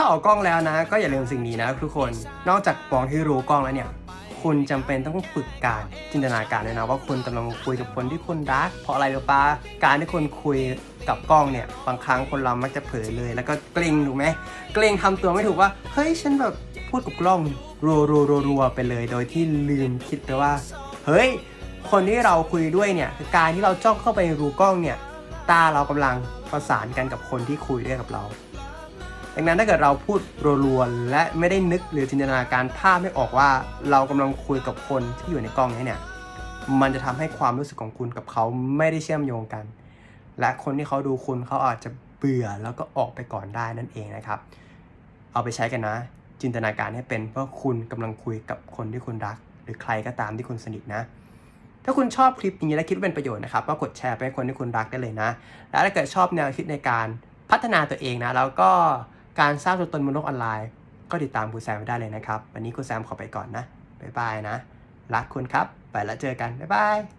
ถ้าออกกล้องแล้วนะ ก็อย่าลืมสิ่งนี้นะทุกคน นอกจากมองที่รู้กล้องแล้วเนี่ย คุณจำเป็นต้องฝึกการจินตนาการเลยนะว่าคุณกำลังคุยกับคนที่คุณรัก เพราะอะไรหรู้ปะการที่คุณคุยกับกล้องเนี่ย บางครั้งคนเรามักจะเผลอเลย แล้วก็เกรงถูกไหมเกรงทำตัวไม่ถูกว่า เฮ้ยฉันแบบพูดกับกล้องรัวรัวรัวรัวไปเลย โดยที่ลืมคิดไปว่า เฮ้ย คนที่เราคุยด้วยเนี่ยการที่เราจ้องเข้าไปรูกล้องเนี่ย ตาเรากำลังประสานกันกับคนที่คุยด้วยกับเรา ดังนั้นถ้าเกิดเราพูดรัวๆและไม่ได้นึกหรือจินตนาการภาพไม่ออกว่า เรากำลังคุยกับคนที่อยู่ในกล้องนี้เนี่ยมันจะทำให้ความรู้สึกของคุณกับเขาไม่ได้เชื่อมโยงกัน และคนที่เขาดูคุณเขาอาจจะเบื่อแล้วก็ออกไปก่อนได้นั่นเองนะครับ เอาไปใช้กันนะ จินตนาการให้เป็นเพราะคุณกำลังคุยกับคนที่คุณรัก หรือใครก็ตามที่คุณสนิทนะถ้าคุณชอบคลิปนี้และคิดว่าเป็นประโยชน์นะครับก็กดแชร์ไปให้คนที่คุณรักได้เลยนะ แล้วถ้าเกิดชอบแนวคิดในการพัฒนาตัวเองนะ แล้วก็ การสร้างตัวตนบนโลกออนไลน์ ก็ติดตามครูแซมไได้เลยนะครับ วันนี้ครูแซมขอไปก่อนนะ บ๊ายบายนะ รักคุณครับ ไปแล้วเจอกัน บ๊ายบาย